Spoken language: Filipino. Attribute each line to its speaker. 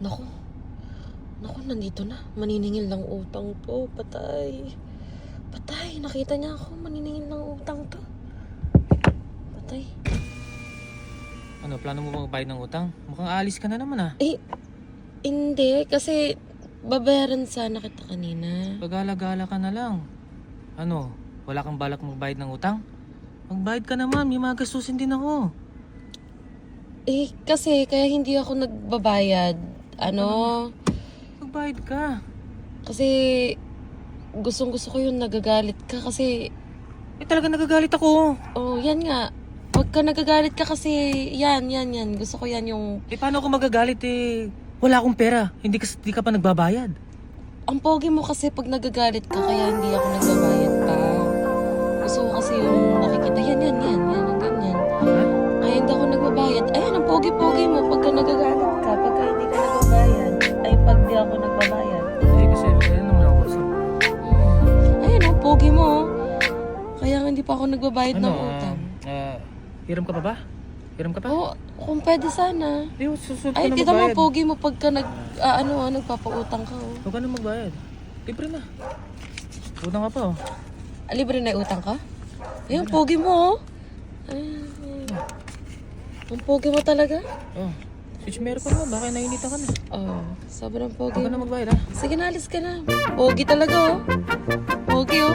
Speaker 1: Naku. Naku, nandito na. Maniningil ng utang to. Patay. Patay. Nakita niya ako. Maniningil ng utang to. Patay.
Speaker 2: Ano, plano mo bang magbayad ng utang? Mukhang aalis ka na naman ah.
Speaker 1: Eh, hindi. Kasi babayaran sana kita kanina.
Speaker 2: Pagala-gala ka na lang. Ano, wala kang balak magbayad ng utang? Magbayad ka naman, may mga gastusin din ako.
Speaker 1: Eh, kasi kaya hindi ako nagbabayad. Ano?
Speaker 2: Magbayad ka.
Speaker 1: Kasi gustong gusto ko yung nagagalit ka kasi
Speaker 2: Eh talaga nagagalit ako.
Speaker 1: oh yan nga pagka nagagalit ka kasi yan yan yan gusto ko yan yung
Speaker 2: Eh paano ako magagalit eh? Wala akong pera. Hindi ka, hindi ka pa nagbabayad.
Speaker 1: ang pogi mo kasi pag nagagalit ka kaya hindi ako nagbabayad pa gusto ko kasi yung nakikita yan yan yan yan ganyan kaya hindi ako nagbabayad ayan ang pogi pogi mo pagka hindi pa ako nagbabayad
Speaker 2: ano,
Speaker 1: ng
Speaker 2: ah,
Speaker 1: utang.
Speaker 2: ah, hiram ka pa ba? Hiram ka pa?
Speaker 1: Oo, kung pwede sana.
Speaker 2: Eh, susunod ka
Speaker 1: Ay,
Speaker 2: na
Speaker 1: kita mo,
Speaker 2: magbayad.
Speaker 1: pogi mo pagka nag, ah, ano, ah, nagpapautang ka. Oh.
Speaker 2: Huwag ka na magbayad. Libre na. Utang ka pa oh.
Speaker 1: Ah, libre na yung utang ka? Ayun, pogi mo. oh. Ay, ang pogi mo talaga?
Speaker 2: Oh. Switch meron pa mo, baka nainitan ka na.
Speaker 1: Oh, sobrang pogi
Speaker 2: Huwag ka na magbayad ha.
Speaker 1: Sige na, alis ka na. Pogi talaga, oh. Pogi, oh.